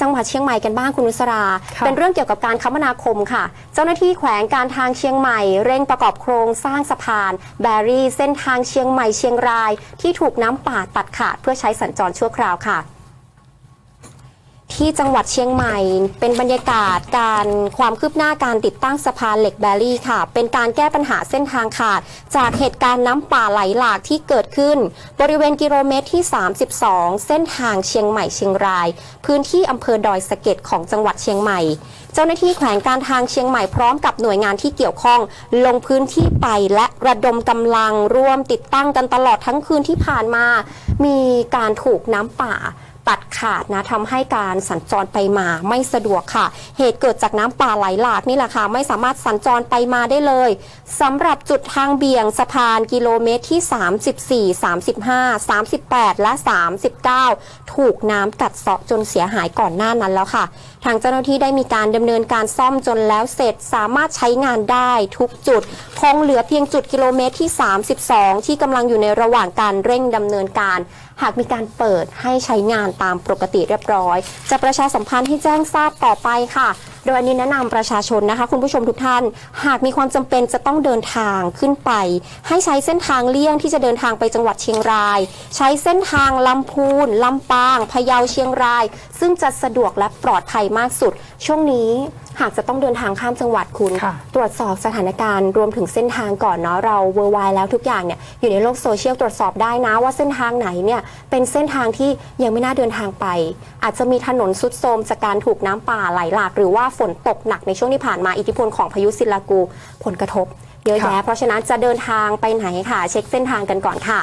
จังหวัดเชียงใหม่กันบ้างคุณนุสรา ค่ะ เป็นเรื่องเกี่ยวกับการคมนาคมค่ะ เจ้าหน้าที่แขวงการทางเชียงใหม่ เร่งประกอบโครงสร้างสะพาน แบรี่เส้นทางเชียงใหม่เชียงราย ที่ถูกน้ำป่าตัดขาดเพื่อใช้สัญจรชั่วคราวค่ะ ที่จังหวัดเชียงใหม่ เป็นบรรยากาศการความคืบหน้าการติดตั้งสะพานเหล็กแบรี่ค่ะ เป็นการแก้ปัญหาเส้นทางขาด จากเหตุการณ์น้ำป่าไหลหลากที่เกิดขึ้น บริเวณกิโลเมตรที่ 32 เส้นทางเชียงใหม่เชียงราย พื้นที่อำเภอดอยสะเก็ดของจังหวัดเชียงใหม่ เจ้าหน้าที่แขวงการทางเชียงใหม่พร้อมกับหน่วยงานที่เกี่ยวข้อง ลงพื้นที่ไปและระดมกำลังร่วมติดตั้งกันตลอดทั้งคืนที่ผ่านมา มีการถูกน้ำป่าตัด ขาดนะทำให้การสัญจรไปมาไม่สะดวกค่ะ เหตุเกิดจากน้ำป่าไหลหลากนี่แหละค่ะ ไม่สามารถสัญจรไปมาได้เลยสำหรับจุดทางเบี่ยงสะพานกิโลเมตรที่ 34 35 38 และ 39 ถูกน้ำกัดเซาะจนเสียหายก่อนหน้านั้นแล้วค่ะ ทางเจ้าหน้าที่ได้มีการดำเนินการซ่อมจนแล้วเสร็จสามารถใช้งานได้ทุกจุด คงเหลือเพียงจุดกิโลเมตรที่ 32 ที่กำลังอยู่ในระหว่างการเร่งดำเนินการ หากมีการเปิดให้ใช้งานตามปกติเรียบร้อย จะประชาสัมพันธ์ให้แจ้งทราบต่อไปค่ะ โดยอันนี้แนะนำประชาชนนะคะ คุณผู้ชมทุกท่าน หากมีความจำเป็นจะต้องเดินทางขึ้นไป ให้ใช้เส้นทางเลี่ยงที่จะเดินทางไปจังหวัดเชียงราย ใช้เส้นทางลำพูนลำปางพะเยาเชียงราย ซึ่งจะสะดวกและปลอดภัยมากสุด ช่วงนี้ หากจะต้องเดินทางข้ามจังหวัดคุณค่ะ ตรวจสอบสถานการณ์รวมถึงเส้นทางก่อนเนาะเราเวอร์ไวแล้วทุกอย่างเนี่ยอยู่ในโลกโซเชียลตรวจสอบได้นะว่าเส้นทางไหนเนี่ยเป็นเส้นทางที่ยังไม่น่าเดินทางไป อาจจะมีถนนสุดโทรมจากการถูกน้ำป่าไหลหลากหรือว่าฝนตกหนักในช่วงที่ผ่านมาอิทธิพลของพายุซิลากู ผลกระทบเยอะแยะค่ะเพราะฉะนั้นจะเดินทางไปไหนค่ะ เช็คเส้นทางกันก่อนค่ะ